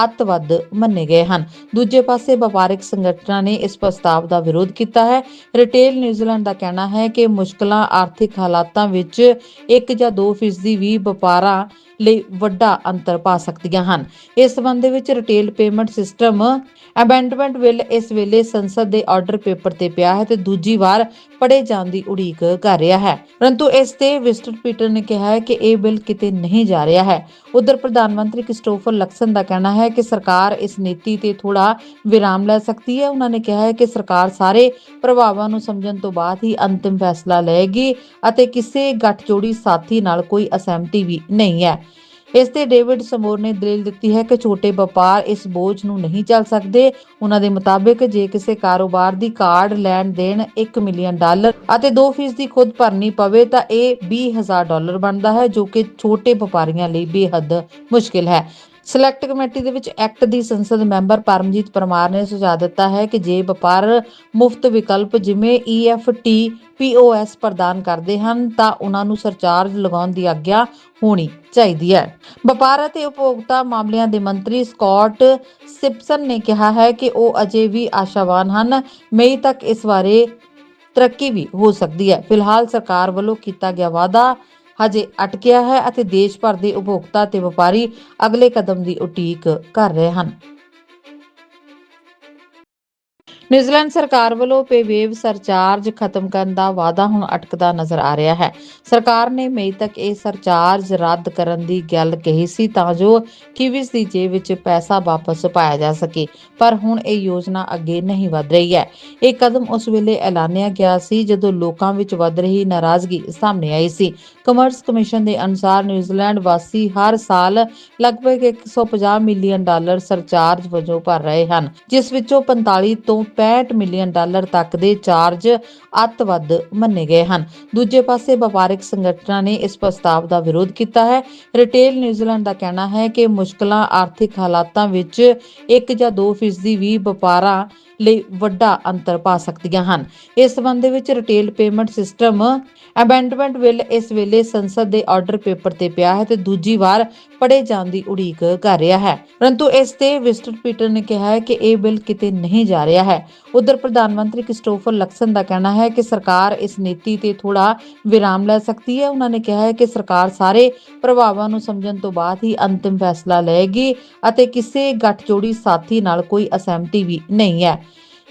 Speaker 1: ਅੱਤਵੱਧ ਮੰਨੇ ਗਏ ਹਨ। ਦੂਜੇ ਪਾਸੇ ਵਪਾਰਕ ਸੰਗਠਨਾਂ ਨੇ ਇਸ ਪ੍ਰਸਤਾਵ ਦਾ ਵਿਰੋਧ ਕੀਤਾ ਹੈ। ਰਿਟੇਲ ਨਿਊਜ਼ੀਲੈਂਡ ਦਾ ਕਹਿਣਾ ਹੈ ਕਿ ਮੁਸ਼ਕਲਾਂ ਆਰਥਿਕ ਹਾਲਾਤਾਂ ਵਿੱਚ 1 ਜਾਂ 2 ਫੀਸਦੀ ਵੀ ਵਪਾਰਾਂ ਲਈ ਵੱਡਾ ਅੰਤਰ ਪਾ ਸਕਦੀਆਂ ਹਨ। ਇਸ ਸੰਬੰਧ ਵਿੱਚ retail payment system amendment bill ਇਸ ਵੇਲੇ ਸੰਸਦ ਦੇ ਆਰਡਰ ਪੇਪਰ ਤੇ ਪਿਆ ਹੈ ਤੇ ਦੂਜੀ ਵਾਰ ਪੜੇ ਜਾਣ ਦੀ ਉਡੀਕ ਕਰ ਰਿਹਾ ਹੈ। ਪਰੰਤੂ ਇਸ ਤੇ ਵਿਸਟਰ ਪੀਟਰ ਨੇ ਕਿਹਾ ਹੈ ਕਿ ਇਹ ਬਿੱਲ ਕਿਤੇ ਨਹੀਂ ਜਾ ਰਿਹਾ ਹੈ। ਉਧਰ ਪ੍ਰਧਾਨ ਮੰਤਰੀ ਕ੍ਰਿਸਟੋਫਰ ਲਕਸਨ ਦਾ ਕਹਿਣਾ ਹੈ ਕਿ ਸਰਕਾਰ ਇਸ ਨੀਤੀ ਤੇ ਥੋੜਾ ਵਿਰਾਮ ਲੈ ਸਕਦੀ ਹੈ। ਉਹਨਾਂ ਨੇ ਕਿਹਾ ਹੈ ਕਿ ਸਰਕਾਰ ਸਾਰੇ ਪ੍ਰਭਾਵਾਂ ਨੂੰ ਸਮਝਣ ਤੋਂ ਬਾਅਦ ਹੀ ਅੰਤਿਮ ਫੈਸਲਾ ਲਏਗੀ ਅਤੇ ਕਿਸੇ ਗੱਠਜੋੜੀ ਸਾਥੀ ਨਾਲ ਕੋਈ ਅਸਹਿਮਤੀ ਵੀ ਨਹੀਂ ਹੈ। ਇਸ ਤੇ ਡੇਵਿਡ ਸਮੋਰ ਨੇ ਦਲੀਲ ਦਿੱਤੀ ਹੈ ਕਿ ਛੋਟੇ ਵਪਾਰ ਇਸ ਬੋਝ ਨੂੰ ਨਹੀਂ ਚੱਲ ਸਕਦੇ। ਉਹਨਾਂ ਦੇ ਮੁਤਾਬਿਕ ਜੇ ਕਿਸੇ ਕਾਰੋਬਾਰ ਦੀ ਕਾਰਡ ਲੈਣ ਦੇਣ 1 ਮਿਲੀਅਨ ਡਾਲਰ ਅਤੇ 2% ਦੀ ਖੁਦ ਭਰਨੀ ਪਵੇ ਤਾਂ ਇਹ 20000 ਡਾਲਰ ਬਣਦਾ ਹੈ, ਜੋ ਕਿ ਛੋਟੇ ਵਪਾਰੀਆਂ ਲਈ ਬੇਹੱਦ ਮੁਸ਼ਕਿਲ ਹੈ। ਸਿਲੈਕਟ ਕਮੇਟੀ ਦੇ ਵਿੱਚ ਐਕਟ ਦੀ ਸੰਸਦ ਮੈਂਬਰ ਪਰਮਜੀਤ ਪਰਮਾਰ ਨੇ ਸੁਝਾਅ ਦਿੱਤਾ ਹੈ ਕਿ ਜੇ ਵਪਾਰ ਮੁਫਤ ਵਿਕਲਪ ਜਿਵੇਂ EFT POS ਪ੍ਰਦਾਨ ਕਰਦੇ ਹਨ, ਤਾਂ ਉਹਨਾਂ ਨੂੰ ਸਰਚਾਰਜ ਲਗਾਉਣ ਦੀ ਆਗਿਆ ਹੋਣੀ ਚਾਹੀਦੀ ਹੈ। ਵਪਾਰ ਅਤੇ ਉਪਭੋਗਤਾ ਮਾਮਲਿਆਂ ਦੇ ਮੰਤਰੀ ਸਕਾਟ ਸਿਪਸਨ ਨੇ ਕਿਹਾ ਹੈ ਕਿ ਉਹ ਅਜੇ ਵੀ ਆਸ਼ਾਵਾਨ ਹਨ। ਮਈ ਤੱਕ ਇਸ ਬਾਰੇ ਤਰੱਕੀ ਵੀ ਹੋ ਸਕਦੀ ਹੈ। ਫਿਲਹਾਲ ਸਰਕਾਰ ਵੱਲੋਂ ਕੀਤਾ ਗਿਆ ਵਾਅਦਾ ਹਜੇ ਅਟਕਿਆ ਹੈ ਅਤੇ ਦੇਸ਼ ਭਰ ਦੇ ਉਪਭੋਗਤਾ ਤੇ ਵਪਾਰੀ ਅਗਲੇ ਕਦਮ ਦੀ ਉਡੀਕ ਕਰ ਰਹੇ ਹਨ। ਨਿਊਜ਼ੀਲੈਂਡ ਸਰਕਾਰ ਵੱਲੋਂ ਪੇਵੇਵ ਸਰਚਾਰਜ ਖਤਮ ਕਰਨ ਦਾ ਵਾਅਦਾ ਹੁਣ ਅਟਕਦਾ ਨਜ਼ਰ ਆ ਰਿਹਾ ਹੈ। ਸਰਕਾਰ ਨੇ ਮਈ ਤੱਕ ਇਹ ਸਰਚਾਰਜ ਰੱਦ ਕਰਨ ਦੀ ਗੱਲ ਕਹੀ ਸੀ ਤਾਂ ਜੋ ਕਿਵਿਸ ਦੀ ਜੇਬ ਵਿੱਚ ਪੈਸਾ ਵਾਪਸ ਪਾਇਆ ਜਾ ਸਕੇ, ਪਰ ਹੁਣ ਇਹ ਯੋਜਨਾ ਅੱਗੇ ਨਹੀਂ ਵਧ ਰਹੀ ਹੈ। ਇਹ ਕਦਮ ਉਸ ਵੇਲੇ ਐਲਾਨਿਆ ਗਿਆ ਸੀ ਜਦੋਂ ਲੋਕਾਂ ਵਿੱਚ ਵੱਧ ਰਹੀ ਨਾਰਾਜ਼ਗੀ ਸਾਹਮਣੇ ਆਈ ਸੀ। ਕਮਰਸ ਕਮਿਸ਼ਨ ਦੇ ਅਨੁਸਾਰ ਨਿਊਜ਼ੀਲੈਂਡ ਵਾਸੀ ਹਰ ਸਾਲ ਲਗਭਗ 150 ਮਿਲੀਅਨ ਡਾਲਰ ਸਰਚਾਰਜ ਵਜੋਂ ਭਰ ਰਹੇ ਹਨ, ਜਿਸ ਵਿੱਚੋਂ 45 ਤੋਂ 65 ਮਿਲੀਅਨ ਡਾਲਰ ਤੱਕ ਦੇ ਚਾਰਜ ਅੱਤਵੱਧ ਮੰਨੇ ਗਏ ਹਨ। ਦੂਜੇ ਪਾਸੇ ਵਪਾਰਕ ਸੰਗਠਨਾਂ ਨੇ ਇਸ ਪ੍ਰਸਤਾਵ ਦਾ ਵਿਰੋਧ ਕੀਤਾ ਹੈ। ਰਿਟੇਲ ਨਿਊਜ਼ੀਲੈਂਡ ਦਾ ਕਹਿਣਾ ਹੈ ਕਿ ਮੁਸ਼ਕਲਾਂ ਆਰਥਿਕ ਹਾਲਾਤਾਂ ਵਿੱਚ 1 ਜਾਂ 2 ਫੀਸਦੀ ਵੀ ਵਪਾਰਾਂ ਲਈ ਵੱਡਾ ਅੰਤਰ ਪਾ ਸਕਦੀਆਂ ਹਨ। ਇਸ ਸੰਬੰਧ ਦੇ ਵਿੱਚ retail payment system amendment bill ਇਸ ਵੇਲੇ ਸੰਸਦ ਦੇ ਆਰਡਰ ਪੇਪਰ ਤੇ ਪਿਆ ਹੈ ਤੇ ਦੂਜੀ ਵਾਰ ਪੜੇ ਜਾਣ ਦੀ ਉਡੀਕ ਕਰ ਰਿਹਾ ਹੈ। ਪਰੰਤੂ ਇਸ ਤੇ ਵਿਸਟਰ ਪੀਟਰ ਨੇ ਕਿਹਾ ਹੈ ਕਿ ਇਹ ਬਿੱਲ ਕਿਤੇ ਨਹੀਂ ਜਾ ਰਿਹਾ ਹੈ। ਉਧਰ ਪ੍ਰਧਾਨ ਮੰਤਰੀ ਕ੍ਰਿਸਟੋਫਰ ਲਕਸਨ ਦਾ ਕਹਿਣਾ ਹੈ ਕਿ ਸਰਕਾਰ ਇਸ ਨੀਤੀ ਤੇ ਥੋੜਾ ਵਿਰਾਮ ਲੈ ਸਕਦੀ ਹੈ। ਉਹਨਾਂ ਨੇ ਕਿਹਾ ਹੈ ਕਿ ਸਰਕਾਰ ਸਾਰੇ ਪ੍ਰਭਾਵਾਂ ਨੂੰ ਸਮਝਣ ਤੋਂ ਬਾਅਦ ਹੀ ਅੰਤਿਮ ਫੈਸਲਾ ਲਏਗੀ ਅਤੇ ਕਿਸੇ ਗੱਠਜੋੜੀ ਸਾਥੀ ਨਾਲ ਕੋਈ ਅਸਹਿਮਤੀ ਵੀ ਨਹੀਂ ਹੈ।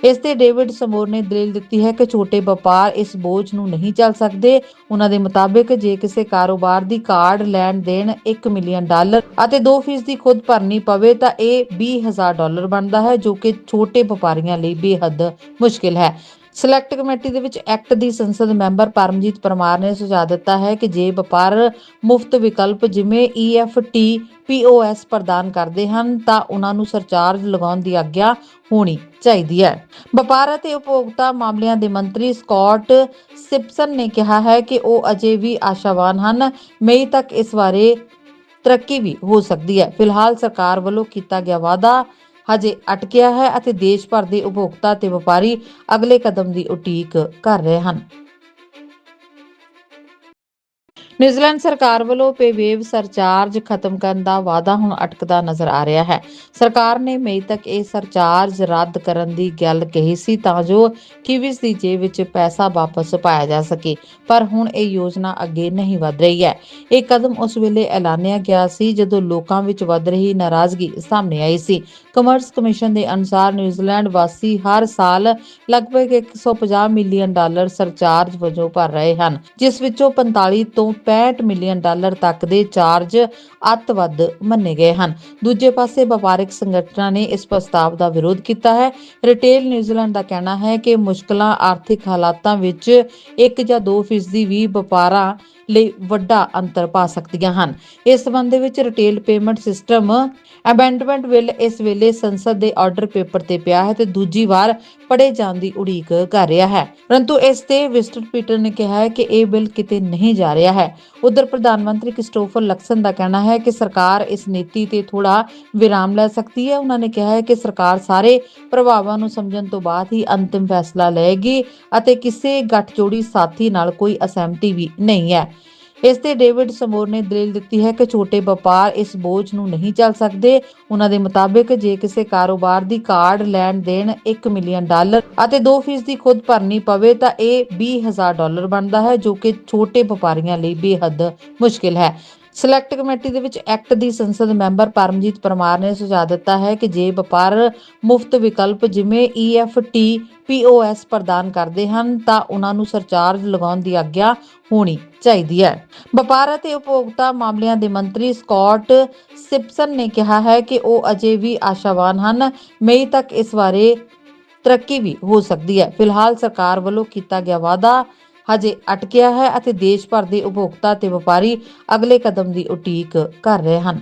Speaker 1: ਇਸ ਤੇ ਡੇਵਿਡ ਸਮੋਰ ਨੇ ਦਲੀਲ ਦਿੱਤੀ ਹੈ ਕਿ ਛੋਟੇ ਵਪਾਰ ਇਸ ਬੋਝ ਨੂੰ ਨਹੀਂ ਚੱਲ ਸਕਦੇ। ਉਹਨਾਂ ਦੇ ਮੁਤਾਬਿਕ ਜੇ ਕਿਸੇ ਕਾਰੋਬਾਰ ਦੀ ਕਾਰਡ ਲੈਣ ਦੇਣ 1 ਮਿਲੀਅਨ ਡਾਲਰ ਅਤੇ 2% ਦੀ ਖੁਦ ਭਰਨੀ ਪਵੇ ਤਾਂ ਇਹ 20000 ਡਾਲਰ ਬਣਦਾ ਹੈ, ਜੋ ਕਿ ਛੋਟੇ ਵਪਾਰੀਆਂ ਲਈ ਬੇਹੱਦ ਮੁਸ਼ਕਿਲ ਹੈ। ਸਿਲੈਕਟ ਕਮੇਟੀ ਦੇ ਵਿੱਚ ਐਕਟ ਦੀ ਸੰਸਦ ਮੈਂਬਰ ਪਰਮਜੀਤ ਪਰਮਾਰ ਨੇ ਸੁਝਾਅ ਦਿੱਤਾ ਹੈ ਕਿ ਜੇ ਵਪਾਰ ਮੁਫਤ ਵਿਕਲਪ ਜਿਵੇਂ EFT POS ਪ੍ਰਦਾਨ ਕਰਦੇ ਹਨ, ਤਾਂ ਉਹਨਾਂ ਨੂੰ ਸਰਚਾਰਜ ਲਗਾਉਣ ਦੀ ਆਗਿਆ ਹੋਣੀ ਚਾਹੀਦੀ ਹੈ। ਵਪਾਰ ਅਤੇ ਉਪਭੋਗਤਾ ਮਾਮਲਿਆਂ ਦੇ ਮੰਤਰੀ ਸਕਾਟ ਸਿਪਸਨ ਨੇ ਕਿਹਾ ਹੈ ਕਿ ਉਹ ਅਜੇ ਵੀ ਆਸ਼ਾਵਾਨ ਹਨ। ਮਈ ਤੱਕ ਇਸ ਬਾਰੇ ਤਰੱਕੀ ਵੀ ਹੋ ਸਕਦੀ ਹੈ। ਫਿਲਹਾਲ ਸਰਕਾਰ ਵੱਲੋਂ ਕੀਤਾ ਗਿਆ ਵਾਅਦਾ ਹਜੇ ਅਟਕਿਆ ਹੈ ਅਤੇ ਦੇਸ਼ ਭਰ ਦੇ ਉਪਭੋਗਤਾ ਤੇ ਵਪਾਰੀ ਅਗਲੇ ਕਦਮ ਦੀ ਉਡੀਕ ਕਰ ਰਹੇ ਹਨ। ਨਿਊਜ਼ੀਲੈਂਡ ਸਰਕਾਰ ਵੱਲੋਂ ਪੇਵੇਵ ਸਰਚਾਰਜ ਖਤਮ ਕਰਨ ਦਾ ਵਾਅਦਾ ਹੁਣ ਅਟਕਦਾ ਨਜ਼ਰ ਆ ਰਿਹਾ ਹੈ। ਸਰਕਾਰ ਨੇ ਮਈ ਤੱਕ ਇਹ ਸਰਚਾਰਜ ਰੱਦ ਕਰਨ ਦੀ ਗੱਲ ਕਹੀ ਸੀ ਤਾਂ ਜੋ ਕਿਵਿਸ ਦੀ ਜੇਬ ਵਿੱਚ ਪੈਸਾ ਵਾਪਸ ਪਾਇਆ ਜਾ ਸਕੇ, ਪਰ ਹੁਣ ਇਹ ਯੋਜਨਾ ਅੱਗੇ ਨਹੀਂ ਵਧ ਰਹੀ ਹੈ। ਇਹ ਕਦਮ ਉਸ ਵੇਲੇ ਐਲਾਨਿਆ ਗਿਆ ਸੀ ਜਦੋਂ ਲੋਕਾਂ ਵਿੱਚ ਵੱਧ ਰਹੀ ਨਾਰਾਜ਼ਗੀ ਸਾਹਮਣੇ ਆਈ ਸੀ। ਕਮਰਸ ਕਮਿਸ਼ਨ ਦੇ ਅਨੁਸਾਰ ਨਿਊਜ਼ੀਲੈਂਡ ਵਾਸੀ ਹਰ ਸਾਲ ਲਗਭਗ 150 ਮਿਲੀਅਨ ਡਾਲਰ ਸਰਚਾਰਜ ਵਜੋਂ ਭਰ ਰਹੇ ਹਨ, ਜਿਸ ਵਿੱਚੋਂ 45 ਤੋਂ 65 ਮਿਲੀਅਨ ਡਾਲਰ ਤੱਕ ਦੇ ਚਾਰਜ ਅੱਤਵੱਧ ਮੰਨੇ ਗਏ ਹਨ। ਦੂਜੇ ਪਾਸੇ ਵਪਾਰਕ ਸੰਗਠਨਾਂ ਨੇ ਇਸ ਪ੍ਰਸਤਾਵ ਦਾ ਵਿਰੋਧ ਕੀਤਾ ਹੈ। ਰਿਟੇਲ ਨਿਊਜ਼ੀਲੈਂਡ ਦਾ ਕਹਿਣਾ ਹੈ ਕਿ ਮੁਸ਼ਕਲਾਂ ਆਰਥਿਕ ਹਾਲਾਤਾਂ ਵਿੱਚ 1 ਜਾਂ 2 ਫੀਸਦੀ ਵੀ ਵਪਾਰਾਂ ਲਈ ਵੱਡਾ ਅੰਤਰ ਪਾ ਸਕਦੀਆਂ ਹਨ। ਇਸ ਸੰਬੰਧ ਵਿੱਚ retail payment system amendment bill ਇਸ ਵੇਲੇ ਸੰਸਦ ਦੇ ਆਰਡਰ ਪੇਪਰ ਤੇ ਪਿਆ ਹੈ ਤੇ ਦੂਜੀ ਵਾਰ ਪੜੇ ਜਾਣ ਦੀ ਉਡੀਕ ਕਰ ਰਿਹਾ ਹੈ। ਪਰੰਤੂ ਇਸ ਤੇ ਵਿਸਟਰ ਪੀਟਰ ਨੇ ਕਿਹਾ ਹੈ ਕਿ ਇਹ ਬਿੱਲ ਕਿਤੇ ਨਹੀਂ ਜਾ ਰਿਹਾ ਹੈ। ਉਧਰ ਪ੍ਰਧਾਨ ਮੰਤਰੀ ਕ੍ਰਿਸਟੋਫਰ ਲਕਸਨ ਦਾ ਕਹਿਣਾ ਹੈ ਕਿ ਸਰਕਾਰ ਇਸ ਨੀਤੀ ਤੇ ਥੋੜਾ ਵਿਰਾਮ ਲੈ ਸਕਦੀ ਹੈ। ਉਹਨਾਂ ਨੇ ਕਿਹਾ ਹੈ ਕਿ ਸਰਕਾਰ ਸਾਰੇ ਪ੍ਰਭਾਵਾਂ ਨੂੰ ਸਮਝਣ ਤੋਂ ਬਾਅਦ ਹੀ ਅੰਤਿਮ ਫੈਸਲਾ ਲਏਗੀ ਅਤੇ ਕਿਸੇ ਗੱਠਜੋੜੀ ਸਾਥੀ ਨਾਲ ਕੋਈ ਅਸਹਿਮਤੀ ਵੀ ਨਹੀਂ ਹੈ। ਇਸ ਤੇ ਡੇਵਿਡ ਸਮੋਰ ਨੇ ਦਲੀਲ ਦਿੱਤੀ ਹੈ ਕਿ ਛੋਟੇ ਵਪਾਰ ਇਸ ਬੋਝ ਨੂੰ ਨਹੀਂ ਚੱਲ ਸਕਦੇ। ਉਹਨਾਂ ਦੇ ਮੁਤਾਬਿਕ ਜੇ ਕਿਸੇ ਕਾਰੋਬਾਰ ਦੀ ਕਾਰਡ ਲੈਣ ਦੇਣ 1 ਮਿਲੀਅਨ ਡਾਲਰ ਅਤੇ 2% ਦੀ ਖੁਦ ਭਰਨੀ ਪਵੇ ਤਾਂ ਇਹ 20000 ਡਾਲਰ ਬਣਦਾ ਹੈ, ਜੋ ਕਿ ਛੋਟੇ ਵਪਾਰੀਆਂ ਲਈ ਬੇਹੱਦ ਮੁਸ਼ਕਿਲ ਹੈ। ਸਿਲੈਕਟ ਕਮੇਟੀ ਦੇ ਵਿੱਚ ਐਕਟ ਦੀ ਸੰਸਦ ਮੈਂਬਰ ਪਰਮਜੀਤ ਪਰਮਾਰ ਨੇ ਸੁਝਾਅ ਦਿੱਤਾ ਹੈ ਕਿ ਜੇ ਵਪਾਰ ਮੁਫਤ ਵਿਕਲਪ ਜਿਵੇਂ EFT POS ਪ੍ਰਦਾਨ ਕਰਦੇ ਹਨ, ਤਾਂ ਉਹਨਾਂ ਨੂੰ ਸਰਚਾਰਜ ਲਗਾਉਣ ਦੀ ਆਗਿਆ ਹੋਣੀ ਚਾਹੀਦੀ ਹੈ। ਵਪਾਰ ਅਤੇ ਉਪਭੋਗਤਾ ਮਾਮਲਿਆਂ ਦੇ ਮੰਤਰੀ ਸਕਾਟ ਸਿਪਸਨ ਨੇ ਕਿਹਾ ਹੈ ਕਿ ਉਹ ਅਜੇ ਵੀ ਆਸ਼ਾਵਾਨ ਹਨ। ਮਈ ਤੱਕ ਇਸ ਬਾਰੇ ਤਰੱਕੀ ਵੀ ਹੋ ਸਕਦੀ ਹੈ। ਫਿਲਹਾਲ ਸਰਕਾਰ ਵੱਲੋਂ ਕੀਤਾ ਗਿਆ ਵਾਅਦਾ ਹਜੇ ਅਟਕਿਆ ਹੈ ਅਤੇ ਦੇਸ਼ ਭਰ ਦੇ ਉਪਭੋਗਤਾ ਤੇ ਵਪਾਰੀ ਅਗਲੇ ਕਦਮ ਦੀ ਉਡੀਕ ਕਰ ਰਹੇ ਹਨ।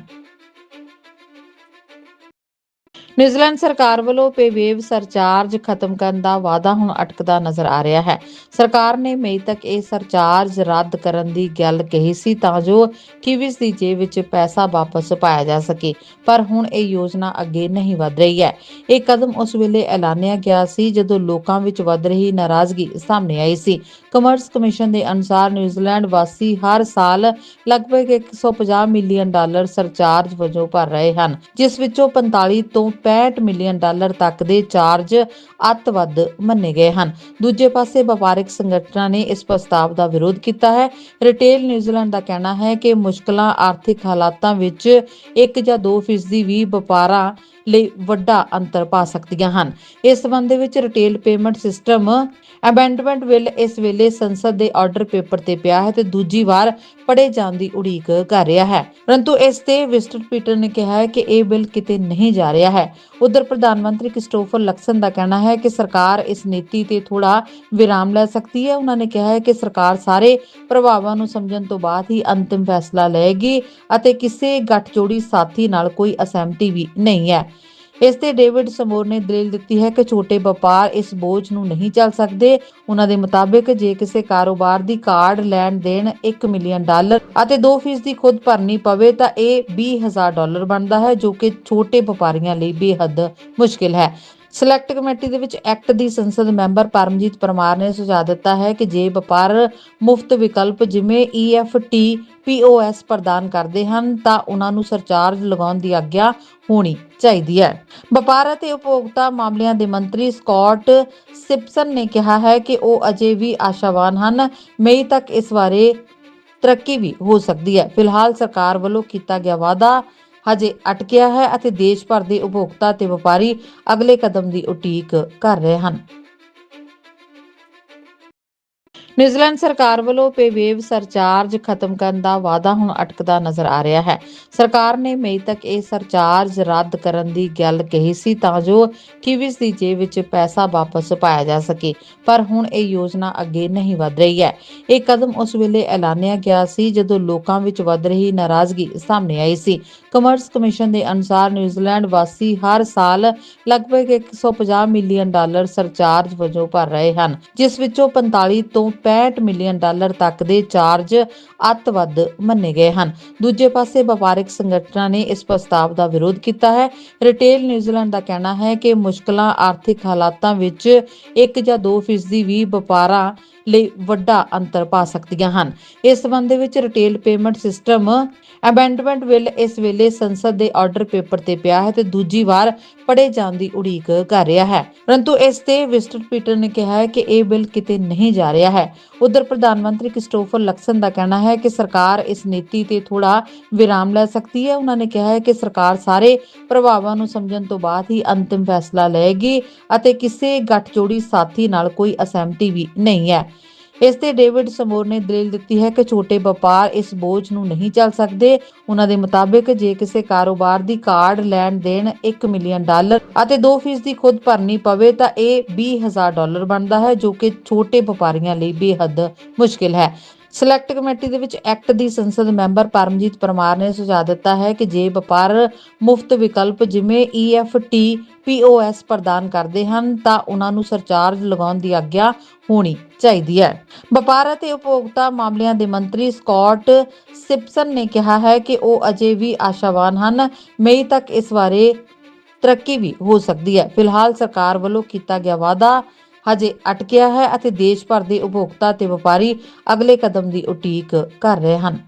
Speaker 1: ਨਿਊਜ਼ੀਲੈਂਡ ਸਰਕਾਰ ਵੱਲੋਂ ਪੇਵੇਵ ਸਰਚਾਰਜ ਖਤਮ ਕਰਨ ਦਾ ਵਾਅਦਾ ਹੁਣ ਅਟਕਦਾ ਨਜ਼ਰ ਆ ਰਿਹਾ ਹੈ। ਸਰਕਾਰ ਨੇ ਮਈ ਤੱਕ ਇਹ ਸਰਚਾਰਜ ਰੱਦ ਕਰਨ ਦੀ ਗੱਲ ਕਹੀ ਸੀ ਤਾਂ ਜੋ ਕਿਵਿਸ ਦੀ ਜੇਬ ਵਿੱਚ ਪੈਸਾ ਵਾਪਸ ਪਾਇਆ ਜਾ ਸਕੇ, ਪਰ ਹੁਣ ਇਹ ਯੋਜਨਾ ਅੱਗੇ ਨਹੀਂ ਵਧ ਰਹੀ ਹੈ। ਇਹ ਕਦਮ ਉਸ ਵੇਲੇ ਐਲਾਨਿਆ ਗਿਆ ਸੀ ਜਦੋਂ ਲੋਕਾਂ ਵਿੱਚ ਵੱਧ ਰਹੀ ਨਾਰਾਜ਼ਗੀ ਸਾਹਮਣੇ ਆਈ ਸੀ। ਕਮਰਸ ਕਮਿਸ਼ਨ ਦੇ ਅਨੁਸਾਰ ਨਿਊਜ਼ੀਲੈਂਡ ਵਾਸੀ ਹਰ ਸਾਲ ਲਗਭਗ 150 ਮਿਲੀਅਨ ਡਾਲਰ ਸਰਚਾਰਜ ਵਜੋਂ ਭਰ ਰਹੇ ਹਨ, ਜਿਸ ਵਿੱਚੋਂ 45 ਤੋਂ 65 ਮਿਲੀਅਨ ਡਾਲਰ ਤੱਕ ਦੇ ਚਾਰਜ ਅੱਤਵੱਧ ਮੰਨੇ ਗਏ ਹਨ। ਦੂਜੇ ਪਾਸੇ ਵਪਾਰਕ ਸੰਗਠਨਾਂ ਨੇ ਇਸ ਪ੍ਰਸਤਾਵ ਦਾ ਵਿਰੋਧ ਕੀਤਾ ਹੈ। ਰਿਟੇਲ ਨਿਊਜ਼ੀਲੈਂਡ ਦਾ ਕਹਿਣਾ ਹੈ ਕਿ ਮੁਸ਼ਕਲਾਂ ਆਰਥਿਕ ਹਾਲਾਤਾਂ ਵਿੱਚ 1 ਜਾਂ 2 ਫੀਸਦੀ ਵੀ ਵਪਾਰਾਂ ਲਈ ਵੱਡਾ ਅੰਤਰ ਪਾ ਸਕਦੀਆਂ ਹਨ। ਇਸ ਸੰਬੰਧ ਦੇ ਵਿੱਚ retail payment system amendment bill ਇਸ ਵੇਲੇ ਸੰਸਦ ਦੇ ਆਰਡਰ ਪੇਪਰ ਤੇ ਪਿਆ ਹੈ ਤੇ ਦੂਜੀ ਵਾਰ ਪੜੇ ਜਾਣ ਦੀ ਉਡੀਕ ਕਰ ਰਿਹਾ ਹੈ। ਪਰੰਤੂ ਇਸ ਤੇ ਵਿਸਟਰ ਪੀਟਰ ਨੇ ਕਿਹਾ ਹੈ ਕਿ ਇਹ ਬਿੱਲ ਕਿਤੇ ਨਹੀਂ ਜਾ ਰਿਹਾ ਹੈ। ਉਧਰ ਪ੍ਰਧਾਨ ਮੰਤਰੀ ਕ੍ਰਿਸਟੋਫਰ ਲਕਸਨ ਦਾ ਕਹਿਣਾ ਹੈ ਕਿ ਸਰਕਾਰ ਇਸ ਨੀਤੀ ਤੇ ਥੋੜਾ ਵਿਰਾਮ ਲੈ ਸਕਦੀ ਹੈ। ਉਹਨਾਂ ਨੇ ਕਿਹਾ ਹੈ ਕਿ ਸਰਕਾਰ ਸਾਰੇ ਪ੍ਰਭਾਵਾਂ ਨੂੰ ਸਮਝਣ ਤੋਂ ਬਾਅਦ ਹੀ ਅੰਤਿਮ ਫੈਸਲਾ ਲਏਗੀ ਅਤੇ ਕਿਸੇ ਗੱਠਜੋੜੀ ਸਾਥੀ ਨਾਲ ਕੋਈ ਅਸਹਿਮਤੀ ਵੀ ਨਹੀਂ ਹੈ। ਇਸ ਤੇ ਡੇਵਿਡ ਸਮੋਰ ਨੇ ਦਲੀਲ ਦਿੱਤੀ ਹੈ ਕਿ ਛੋਟੇ ਵਪਾਰ ਇਸ ਬੋਝ ਨੂੰ ਨਹੀਂ ਚੱਲ ਸਕਦੇ। ਉਹਨਾਂ ਦੇ ਮੁਤਾਬਿਕ ਜੇ ਕਿਸੇ ਕਾਰੋਬਾਰ ਦੀ ਕਾਰਡ ਲੈਣ ਦੇਣ 1 ਮਿਲੀਅਨ ਡਾਲਰ ਅਤੇ 2% ਦੀ ਖੁਦ ਭਰਨੀ ਪਵੇ ਤਾਂ ਇਹ 20000 ਡਾਲਰ ਬਣਦਾ ਹੈ, ਜੋ ਕਿ ਛੋਟੇ ਵਪਾਰੀਆਂ ਲਈ ਬੇਹੱਦ ਮੁਸ਼ਕਿਲ ਹੈ। ਸਿਲੈਕਟ ਕਮੇਟੀ ਦੇ ਵਿੱਚ ਐਕਟ ਦੀ ਸੰਸਦ ਮੈਂਬਰ ਪਰਮਜੀਤ ਪਰਮਾਰ ਨੇ ਸੁਝਾਅ ਦਿੱਤਾ ਹੈ ਕਿ ਜੇ ਵਪਾਰ ਮੁਫਤ ਵਿਕਲਪ ਜਿਵੇਂ EFT POS ਪ੍ਰਦਾਨ ਕਰਦੇ ਹਨ, ਤਾਂ ਉਹਨਾਂ ਨੂੰ ਸਰਚਾਰਜ ਲਗਾਉਣ ਦੀ ਆਗਿਆ ਹੋਣੀ ਚਾਹੀਦੀ ਹੈ। ਵਪਾਰ ਅਤੇ ਉਪਭੋਗਤਾ ਮਾਮਲਿਆਂ ਦੇ ਮੰਤਰੀ ਸਕਾਟ ਸਿਪਸਨ ਨੇ ਕਿਹਾ ਹੈ ਕਿ ਉਹ ਅਜੇ ਵੀ ਆਸ਼ਾਵਾਨ ਹਨ। ਮਈ ਤੱਕ ਇਸ ਬਾਰੇ ਤਰੱਕੀ ਵੀ ਹੋ ਸਕਦੀ ਹੈ। ਫਿਲਹਾਲ ਸਰਕਾਰ ਵੱਲੋਂ ਕੀਤਾ ਗਿਆ ਵਾਅਦਾ ਹਜੇ ਅਟਕਿਆ ਹੈ ਅਤੇ ਦੇਸ਼ ਭਰ ਦੇ ਉਪਭੋਗਤਾ ਤੇ ਵਪਾਰੀ ਅਗਲੇ ਕਦਮ ਦੀ ਉਡੀਕ ਕਰ ਰਹੇ ਹਨ। ਨਿਊਜ਼ੀਲੈਂਡ ਸਰਕਾਰ ਵੱਲੋਂ ਪੇਵੇਵ ਸਰਚਾਰਜ ਖਤਮ ਕਰਨ ਦਾ ਵਾਅਦਾ ਹੁਣ ਅਟਕਦਾ ਨਜ਼ਰ ਆ ਰਿਹਾ ਹੈ। ਸਰਕਾਰ ਨੇ ਮਈ ਤੱਕ ਇਹ ਸਰਚਾਰਜ ਰੱਦ ਕਰਨ ਦੀ ਗੱਲ ਕਹੀ ਸੀ ਤਾਂ ਜੋ ਕਿਵਿਸ ਦੀ ਜੇਬ ਵਿੱਚ ਪੈਸਾ ਵਾਪਸ ਪਾਇਆ ਜਾ ਸਕੇ, ਪਰ ਹੁਣ ਇਹ ਯੋਜਨਾ ਅੱਗੇ ਨਹੀਂ ਵਧ ਰਹੀ ਹੈ। ਇਹ ਕਦਮ ਉਸ ਵੇਲੇ ਐਲਾਨਿਆ ਗਿਆ ਸੀ ਜਦੋਂ ਲੋਕਾਂ ਵਿੱਚ ਵੱਧ ਰਹੀ ਨਾਰਾਜ਼ਗੀ ਸਾਹਮਣੇ ਆਈ ਸੀ। ਕਮਰਸ ਕਮਿਸ਼ਨ ਦੇ ਅਨੁਸਾਰ ਨਿਊਜ਼ੀਲੈਂਡ ਵਾਸੀ ਹਰ ਸਾਲ ਲਗਭਗ 150 ਮਿਲੀਅਨ ਡਾਲਰ ਸਰਚਾਰਜ ਵਜੋਂ ਭਰ ਰਹੇ ਹਨ, ਜਿਸ ਵਿੱਚੋਂ 45 ਤੋਂ 65 ਮਿਲੀਅਨ ਡਾਲਰ ਤੱਕ ਦੇ ਚਾਰਜ ਅੱਤਵੱਧ ਮੰਨੇ ਗਏ ਹਨ। ਦੂਜੇ ਪਾਸੇ ਵਪਾਰਕ ਸੰਗਠਨਾਂ ਨੇ ਇਸ ਪ੍ਰਸਤਾਵ ਦਾ ਵਿਰੋਧ ਕੀਤਾ ਹੈ। ਰਿਟੇਲ ਨਿਊਜ਼ੀਲੈਂਡ ਦਾ ਕਹਿਣਾ ਹੈ ਕਿ ਮੁਸ਼ਕਲਾਂ ਆਰਥਿਕ ਹਾਲਾਤਾਂ ਵਿੱਚ 1 ਜਾਂ 2 ਫੀਸਦੀ ਵੀ ਵਪਾਰਾਂ ਲਈ ਵੱਡਾ ਅੰਤਰ ਪਾ ਸਕਦੀਆਂ ਹਨ। ਇਸ ਸੰਬੰਧ ਵਿੱਚ retail payment system amendment bill ਇਸ ਵੇਲੇ ਸੰਸਦ ਦੇ ਆਰਡਰ ਪੇਪਰ ਤੇ ਪਿਆ ਹੈ ਤੇ ਦੂਜੀ ਵਾਰ ਪੜੇ ਜਾਣ ਦੀ ਉਡੀਕ ਕਰ ਰਿਹਾ ਹੈ। ਪਰੰਤੂ ਇਸ ਤੇ ਵਿਸਟਰ ਪੀਟਰ ਨੇ ਕਿਹਾ ਹੈ ਕਿ ਇਹ ਬਿੱਲ ਕਿਤੇ ਨਹੀਂ ਜਾ ਰਿਹਾ ਹੈ। ਉਧਰ ਪ੍ਰਧਾਨ ਮੰਤਰੀ ਕ੍ਰਿਸਟੋਫਰ ਲਕਸਨ ਦਾ ਕਹਿਣਾ ਹੈ ਕਿ ਸਰਕਾਰ ਇਸ ਨੀਤੀ ਤੇ ਥੋੜਾ ਵਿਰਾਮ ਲੈ ਸਕਦੀ ਹੈ। ਉਹਨਾਂ ਨੇ ਕਿਹਾ ਹੈ ਕਿ ਸਰਕਾਰ ਸਾਰੇ ਪ੍ਰਭਾਵਾਂ ਨੂੰ ਸਮਝਣ ਤੋਂ ਬਾਅਦ ਹੀ ਅੰਤਿਮ ਫੈਸਲਾ ਲਏਗੀ ਅਤੇ ਕਿਸੇ ਗੱਠਜੋੜੀ ਸਾਥੀ ਨਾਲ ਕੋਈ ਅਸਹਿਮਤੀ ਵੀ ਨਹੀਂ ਹੈ। ਇਸ ਤੇ ਡੇਵਿਡ ਸਮੋਰ ਨੇ ਦਲੀਲ ਦਿੱਤੀ ਹੈ ਕਿ ਛੋਟੇ ਵਪਾਰ ਇਸ ਬੋਝ ਨੂੰ ਨਹੀਂ ਚੱਲ ਸਕਦੇ। ਉਹਨਾਂ ਦੇ ਮੁਤਾਬਿਕ ਜੇ ਕਿਸੇ ਕਾਰੋਬਾਰ ਦੀ ਕਾਰਡ ਲੈਣ ਦੇਣ 1 ਮਿਲੀਅਨ ਡਾਲਰ ਅਤੇ 2% ਦੀ ਖੁਦ ਭਰਨੀ ਪਵੇ ਤਾਂ ਇਹ 20000 ਡਾਲਰ ਬਣਦਾ ਹੈ, ਜੋ ਕਿ ਛੋਟੇ ਵਪਾਰੀਆਂ ਲਈ ਬੇਹੱਦ ਮੁਸ਼ਕਿਲ ਹੈ। ਸਿਲੈਕਟ ਕਮੇਟੀ ਦੇ ਵਿੱਚ ਐਕਟ ਦੀ ਸੰਸਦ ਮੈਂਬਰ ਪਰਮਜੀਤ ਪਰਮਾਰ ਨੇ ਸੁਝਾਅ ਦਿੱਤਾ ਹੈ ਕਿ ਜੇ ਵਪਾਰ ਮੁਫਤ ਵਿਕਲਪ ਜਿਵੇਂ EFT POS ਪ੍ਰਦਾਨ ਕਰਦੇ ਹਨ, ਤਾਂ ਉਹਨਾਂ ਨੂੰ ਸਰਚਾਰਜ ਲਗਾਉਣ ਦੀ ਆਗਿਆ ਹੋਣੀ ਚਾਹੀਦੀ ਹੈ। ਵਪਾਰ ਅਤੇ ਉਪਭੋਗਤਾ ਮਾਮਲਿਆਂ ਦੇ ਮੰਤਰੀ ਸਕਾਟ ਸਿਪਸਨ ਨੇ ਕਿਹਾ ਹੈ ਕਿ ਉਹ ਅਜੇ ਵੀ ਆਸ਼ਾਵਾਨ ਹਨ। ਮਈ ਤੱਕ ਇਸ ਬਾਰੇ ਤਰੱਕੀ ਵੀ ਹੋ ਸਕਦੀ ਹੈ। ਫਿਲਹਾਲ ਸਰਕਾਰ ਵੱਲੋਂ ਕੀਤਾ ਗਿਆ ਵਾਅਦਾ ਹਜੇ ਅਟਕਿਆ ਹੈ ਅਤੇ ਦੇਸ਼ ਭਰ ਦੇ ਉਪਭੋਗਤਾ ਤੇ ਵਪਾਰੀ ਅਗਲੇ ਕਦਮ ਦੀ ਉਡੀਕ ਕਰ ਰਹੇ ਹਨ।